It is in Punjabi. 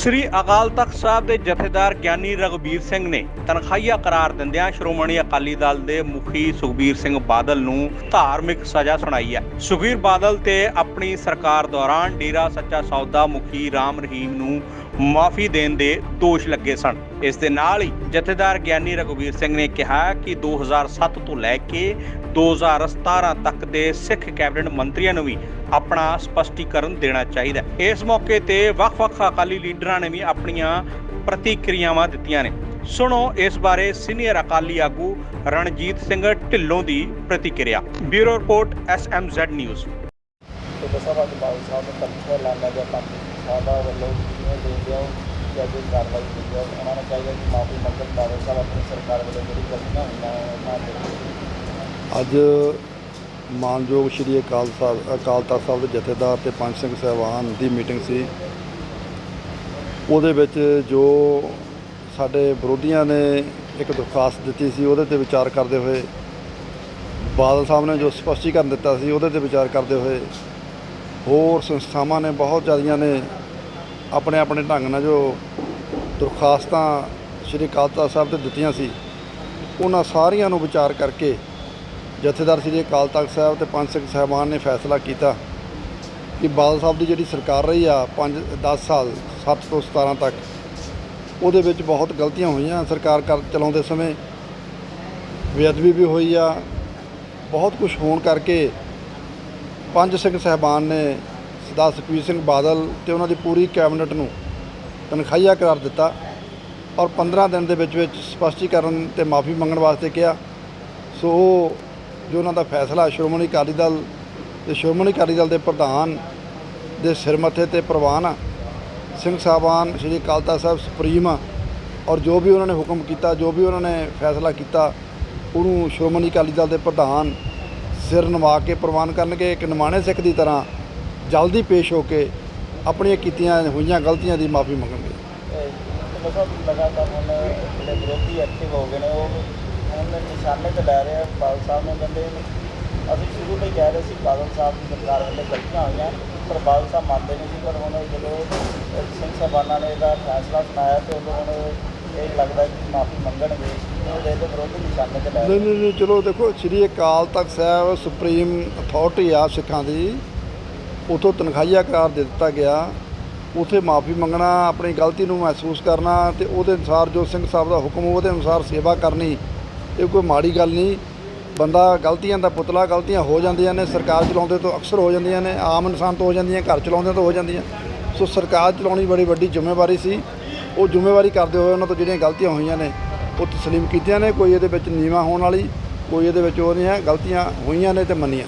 ਸ੍ਰੀ ਅਕਾਲ ਤਖਤ ਸਾਹਿਬ ਦੇ ਜਥੇਦਾਰ ਗਿਆਨੀ ਰਘਬੀਰ ਸਿੰਘ ਨੇ ਤਨਖਾਹੀਆ ਕਰਾਰ ਦਿੰਦਿਆਂ ਸ਼੍ਰੋਮਣੀ ਅਕਾਲੀ ਦਲ ਦੇ ਮੁਖੀ ਸੁਖਬੀਰ ਸਿੰਘ ਬਾਦਲ ਨੂੰ ਧਾਰਮਿਕ ਸਜ਼ਾ ਸੁਣਾਈ ਹੈ। ਸੁਖਬੀਰ ਬਾਦਲ ਤੇ ਆਪਣੀ ਸਰਕਾਰ ਦੌਰਾਨ ਡੇਰਾ ਸੱਚਾ ਸੌਦਾ ਮੁਖੀ ਰਾਮ ਰਹੀਮ ਨੂੰ ਮਾਫੀ ਦੇਣ ਦੇ ਦੋਸ਼ ਲੱਗੇ ਸਨ। ਇਸ ਦੇ ਨਾਲ ਹੀ ਜਥੇਦਾਰ ਗਿਆਨੀ ਰਘਬੀਰ ਸਿੰਘ ਨੇ ਕਿਹਾ ਕਿ 2007 ਤੋਂ ਲੈ ਕੇ 2017 ਤੱਕ ਦੇ ਸਿੱਖ ਕੈਬਨਿਟ ਮੰਤਰੀਆਂ ਨੂੰ ਵੀ ਆਪਣਾ ਸਪਸ਼ਟੀਕਰਨ ਦੇਣਾ ਚਾਹੀਦਾ ਹੈ। ਇਸ ਮੌਕੇ ਤੇ ਵੱਖ-ਵੱਖ ਅਕਾਲੀ ਲੀਡਰਾਂ ਨੇ ਵੀ ਆਪਣੀਆਂ ਪ੍ਰਤੀਕਿਰਿਆਵਾਂ ਦਿੱਤੀਆਂ ਨੇ। ਸੁਣੋ ਇਸ ਬਾਰੇ ਸੀਨੀਅਰ ਅਕਾਲੀ ਆਗੂ ਰਣਜੀਤ ਸਿੰਘ ਢਿੱਲੋਂ ਦੀ ਪ੍ਰਤੀਕਿਰਿਆ। Bureau report SMZ news. ਤੇ ਬਸਾ ਅੱਜ ਬਾਬੂ ਸਾਹਿਬ ਨੇ ਤੱਥ ਐਲਾਨਿਆ ਗਿਆ ਤਾਂ ਸਾਡਾ ਵੱਲੋਂ ਜਿਵੇਂ ਦੇ ਦਿਓ ਜਾਂ ਜੋ ਕਾਰਵਾਈ ਕੀਤੀ ਹੈ ਉਹਨਾਂ ਨੂੰ ਚਾਹੀਦਾ ਕਿ ਮਾਫੀ ਮੰਗਣ ਬਾਬੂ ਸਾਹਿਬ ਆਪਣੀ ਸਰਕਾਰ ਵੱਲੋਂ ਜਿਹੜੀ ਗਲਤੀਆਂ ਹੋਈਆਂ ਉਹਨਾਂ ਦੇ ਅੱਜ ਮਾਨਯੋਗ ਸ਼੍ਰੀ ਅਕਾਲ ਸਾਹਿਬ, ਅਕਾਲ ਤਖਤ ਸਾਹਿਬ ਦੇ ਜਥੇਦਾਰ ਤੇ ਪੰਜ ਸਿੰਘ ਸਾਹਿਬਾਨ ਦੀ ਮੀਟਿੰਗ ਸੀ। ਉਹਦੇ ਵਿੱਚ ਜੋ ਸਾਡੇ ਵਿਰੋਧੀਆਂ ਨੇ ਇੱਕ ਦਰਖਾਸਤ ਦਿੱਤੀ ਸੀ, ਉਹਦੇ ਤੇ ਵਿਚਾਰ ਕਰਦੇ ਹੋਏ ਬਾਦਲ ਸਾਹਿਬ ਨੇ ਜੋ ਸਪਸ਼ਟੀਕਰਨ ਦਿੱਤਾ ਸੀ, ਉਹਦੇ ਤੇ ਵਿਚਾਰ ਕਰਦੇ ਹੋਏ ਹੋਰ ਸੰਸਥਾਵਾਂ ਨੇ ਬਹੁਤ ਜ਼ਿਆਦੀਆਂ ਨੇ ਆਪਣੇ ਆਪਣੇ ਢੰਗ ਨਾਲ ਜੋ ਦਰਖਾਸਤਾਂ ਸ਼੍ਰੀ ਅਕਾਲ ਤਖਤ ਸਾਹਿਬ ਤੇ ਦਿੱਤੀਆਂ ਸੀ, ਉਹਨਾਂ ਸਾਰੀਆਂ ਨੂੰ ਵਿਚਾਰ ਕਰਕੇ ਜਥੇਦਾਰ ਸ੍ਰੀ ਅਕਾਲ ਤਖਤ ਸਾਹਿਬ ਤੇ ਪੰਜ ਸਿੰਘ ਸਾਹਿਬਾਨ ਨੇ ਫੈਸਲਾ ਕੀਤਾ ਕਿ ਬਾਦਲ ਸਾਹਿਬ ਦੀ ਜਿਹੜੀ ਸਰਕਾਰ ਰਹੀ ਆ 5 10 ਸਾਲ 7 ਤੋਂ 17 ਤੱਕ, ਉਹਦੇ ਵਿੱਚ ਬਹੁਤ ਗਲਤੀਆਂ ਹੋਈਆਂ। ਸਰਕਾਰ ਕਰ ਚਲਾਉਂਦੇ ਸਮੇਂ ਬੇਅਦਬੀ ਵੀ ਹੋਈ ਆ, ਬਹੁਤ ਕੁਝ ਹੋਣ ਕਰਕੇ ਪੰਜ ਸਿੰਘ ਸਾਹਿਬਾਨ ਨੇ ਸਰਦਾਰ ਸੁਖਬੀਰ ਸਿੰਘ ਬਾਦਲ ਤੇ ਉਹਨਾਂ ਦੀ ਪੂਰੀ ਕੈਬਨਿਟ ਨੂੰ ਤਨਖਾਹੀਆ ਕਰਾਰ ਦਿੱਤਾ ਔਰ 15 ਦਿਨ ਦੇ ਵਿੱਚ ਵਿੱਚ ਸਪਸ਼ਟੀਕਰਨ ਤੇ ਮਾਫੀ ਮੰਗਣ ਵਾਸਤੇ ਕਿਹਾ। ਸੋ ਉਹ ਜੋ ਉਹਨਾਂ ਦਾ ਫੈਸਲਾ, ਸ਼੍ਰੋਮਣੀ ਅਕਾਲੀ ਦਲ ਤੇ ਸ਼੍ਰੋਮਣੀ ਅਕਾਲੀ ਦਲ ਦੇ ਪ੍ਰਧਾਨ ਦੇ ਸਿਰ ਮੱਥੇ ਤੇ ਪ੍ਰਵਾਨ ਸਿੰਘ ਸਾਹਿਬਾਨ, ਸ਼੍ਰੀ ਅਕਾਲ ਤਖਤ ਸਾਹਿਬ ਸੁਪਰੀਮ ਔਰ ਜੋ ਵੀ ਉਹਨਾਂ ਨੇ ਹੁਕਮ ਕੀਤਾ, ਜੋ ਵੀ ਉਹਨਾਂ ਨੇ ਫੈਸਲਾ ਕੀਤਾ, ਉਹਨੂੰ ਸ਼੍ਰੋਮਣੀ ਅਕਾਲੀ ਦਲ ਦੇ ਪ੍ਰਧਾਨ ਸਿਰ ਨਵਾ ਕੇ ਪ੍ਰਵਾਨ ਕਰਨਗੇ, ਇੱਕ ਨਿਮਾਣੇ ਸਿੱਖ ਦੀ ਤਰ੍ਹਾਂ ਜਲਦੀ ਪੇਸ਼ ਹੋ ਕੇ ਆਪਣੀਆਂ ਕੀਤੀਆਂ ਹੋਈਆਂ ਗਲਤੀਆਂ ਦੀ ਮਾਫੀ ਮੰਗਣਗੇ। ਤੇ ਬਸਾ ਲਗਾਤਾਰ ਹੁਣ ਜਿਹੜੇ ਵਿਰੋਧੀ ਐਕਟਿਵ ਹੋ ਗਏ ਨੇ, ਉਹ ਹੁਣ ਨਿਸ਼ਾਨੇ ਤੇ ਲੈ ਰਹੇ ਆ ਬਾਦਲ ਸਾਹਿਬ ਨੇ ਕਹਿੰਦੇ ਅਸੀਂ ਸ਼ੁਰੂ ਤੋਂ ਹੀ ਕਹਿ ਰਹੇ ਸੀ ਬਾਦਲ ਸਾਹਿਬ ਦੀ ਸਰਕਾਰ ਵੱਲੋਂ ਗਲਤੀਆਂ ਹੋਈਆਂ ਪਰ ਬਾਦਲ ਸਾਹਿਬ ਮੰਨਦੇ ਨਹੀਂ ਸੀ ਪਰ ਹੁਣ ਜਦੋਂ ਸਿੰਘ ਸਾਹਿਬਾਨਾਂ ਨੇ ਇਹਦਾ ਫੈਸਲਾ ਸੁਣਾਇਆ ਤੇ ਉਦੋਂ ਹੁਣ ਇਹ ਲੱਗਦਾ ਕਿ ਮਾਫੀ ਮੰਗਣਗੇ। ਨਹੀਂ ਨਹੀਂ ਨਹੀਂ, ਚਲੋ ਦੇਖੋ, ਸ੍ਰੀ ਅਕਾਲ ਤਖਤ ਸਾਹਿਬ ਸੁਪਰੀਮ ਅਥਾਰਟੀ ਆ ਸਿੱਖਾਂ ਦੀ। ਉਥੋਂ ਤਨਖਾਹੀਆ ਕਰਾਰ ਦੇ ਦਿੱਤਾ ਗਿਆ। ਉਥੇ ਮਾਫੀ ਮੰਗਣਾ, ਆਪਣੀ ਗਲਤੀ ਨੂੰ ਮਹਿਸੂਸ ਕਰਨਾ ਤੇ ਉਹਦੇ ਅਨੁਸਾਰ ਜੋ ਸਿੰਘ ਸਾਹਿਬ ਦਾ ਹੁਕਮ ਉਹਦੇ ਅਨੁਸਾਰ ਸੇਵਾ ਕਰਨੀ, ਇਹ ਕੋਈ ਮਾੜੀ ਗੱਲ ਨਹੀਂ। ਬੰਦਾ ਗਲਤੀਆਂ ਦਾ ਪੁਤਲਾ, ਗਲਤੀਆਂ ਹੋ ਜਾਂਦੀਆਂ ਨੇ, ਸਰਕਾਰ ਚਲਾਉਂਦੇ ਤੋਂ ਅਕਸਰ ਹੋ ਜਾਂਦੀਆਂ ਨੇ, ਆਮ ਇਨਸਾਨ ਤੋਂ ਹੋ ਜਾਂਦੀਆਂ, ਘਰ ਚਲਾਉਂਦੇ ਤੋਂ ਹੋ ਜਾਂਦੀਆਂ। ਸੋ ਸਰਕਾਰ ਚਲਾਉਣੀ ਬੜੀ ਵੱਡੀ ਜ਼ਿੰਮੇਵਾਰੀ ਸੀ। ਉਹ ਜ਼ਿੰਮੇਵਾਰੀ ਕਰਦੇ ਹੋਏ ਉਹਨਾਂ ਤੋਂ ਜਿਹੜੀਆਂ ਗਲਤੀਆਂ ਹੋਈਆਂ ਨੇ ਉਹ ਤਸਲੀਮ ਕੀਤੀਆਂ ਨੇ, ਕੋਈ ਇਹਦੇ ਵਿੱਚ ਨੀਵਾ ਹੋਣ ਵਾਲੀ, ਕੋਈ ਇਹਦੇ ਵਿੱਚ ਉਹ ਨਹੀਂ ਹੈ, ਗਲਤੀਆਂ ਹੋਈਆਂ ਨੇ ਤੇ ਮੰਨੀਆਂ।